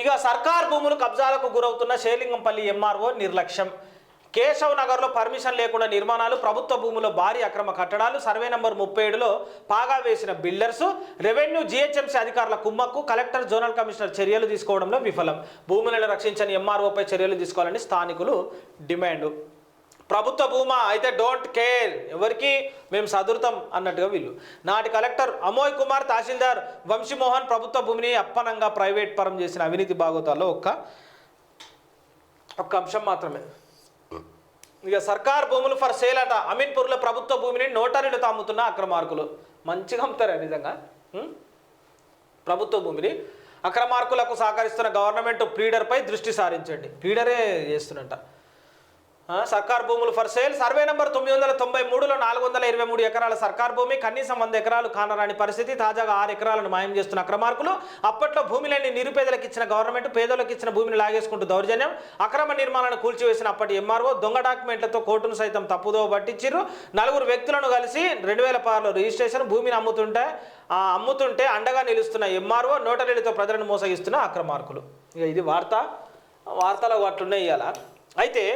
ఇక సర్కార్ భూములు కబ్జాలకు గురవుతున్న శేలింగంపల్లి ఎంఆర్ఓ నిర్లక్ష్యం. కేశవ్ నగర్లో పర్మిషన్ లేకుండా నిర్మాణాలు ప్రభుత్వ భూముల్లో భారీ అక్రమ కట్టడాలు సర్వే నెంబర్ ముప్పై ఏడులో పాగా వేసిన బిల్డర్స్ రెవెన్యూ జీహెచ్ఎంసీ అధికారుల కుమ్మక్కు కలెక్టర్ జోనల్ కమిషనర్ చర్యలు తీసుకోవడంలో విఫలం. భూములను రక్షించని ఎంఆర్ఓపై చర్యలు తీసుకోవాలని స్థానికులు డిమాండ్. ప్రభుత్వ భూమా అయితే డోంట్ కేర్. ఎవరికి? మేము సదురుతాం అన్నట్టుగా వీళ్ళు. నాటి కలెక్టర్ అమోయ్ కుమార్ తహసీల్దార్ వంశీమోహన్ ప్రభుత్వ భూమిని అప్పనంగా ప్రైవేట్ పరం చేసిన అవినీతి బాగోతాల్లో ఒక్క ఒక్క అంశం మాత్రమే. ఇక సర్కార్ భూములు ఫర్ సేల్ అట. అమీన్పూర్లో ప్రభుత్వ భూమిని నోటరీలతో అమ్ముతున్న అక్రమార్కులు. మంచిగా అమ్ముతారా నిజంగా? ప్రభుత్వ భూమిని అక్రమార్కులకు సహకరిస్తున్న గవర్నమెంట్ ప్లీడర్పై దృష్టి సారించండి. ప్లీడరే చేస్తున్నట్ట సర్కార్ భూములు ఫర్ సేల్ సర్వే నెంబర్ తొమ్మిది వందల తొంభై మూడులో నాలుగు వందల ఇరవై మూడు ఎకరాల సర్కార్ భూమి కనీసం వంద ఎకరాలు కానరాని పరిస్థితి. తాజాగా ఆరు ఎకరాలను మాయం చేస్తున్న అక్రమార్కులు. అప్పట్లో భూమిలేని నిరుపేదలకు ఇచ్చిన గవర్నమెంట్ పేదలకు ఇచ్చిన భూమిని లాగేసుకుంటూ దౌర్జన్యం. అక్రమ నిర్మాణాలను కూల్చివేసిన అప్పటి ఎంఆర్ఓ దొంగ డాక్యుమెంట్లతో కోర్టును సైతం తప్పుదోవ పట్టించారు నలుగురు వ్యక్తులను కలిసి రెండు వేల పదహారులో రిజిస్ట్రేషన్ భూమిని అమ్ముతుంటే ఆ అమ్ముతుంటే అండగా నిలుస్తున్న ఎంఆర్ఓ నోటరీలతో ప్రజలను మోసగిస్తున్న అక్రమార్కులు. ఇక ఇది వార్త. వార్తలో అట్లున్నాయి ఇవాళ అయితే